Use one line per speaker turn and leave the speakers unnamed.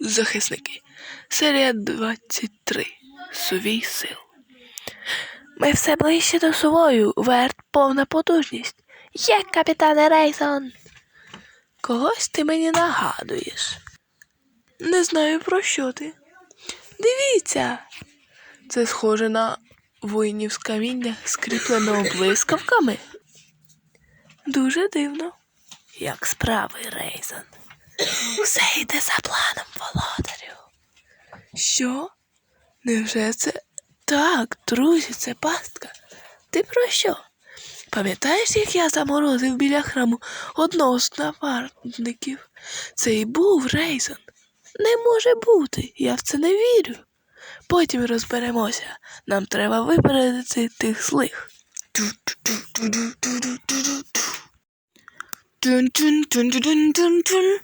Захисники. Серія 23. Сувій сил. Ми все ближче до сувою. Верт повна потужність. Є, капітане Рейсон. Когось ти мені нагадуєш. Не знаю про що ти. Дивіться. Це схоже на воїнів з каміння, скріпленого блискавками. Дуже дивно. Як справи, Рейзен? Все йде за планом, володарю. Що? Невже це так, друзі, це пастка? Ти про що? Пам'ятаєш, як я заморозив біля храму одного з напарників? Це і був Рейзен. Не може бути, я в це не вірю. Потім розберемося. Нам треба випередити тих злих. Тун-тун-тун-тун-тун-тун.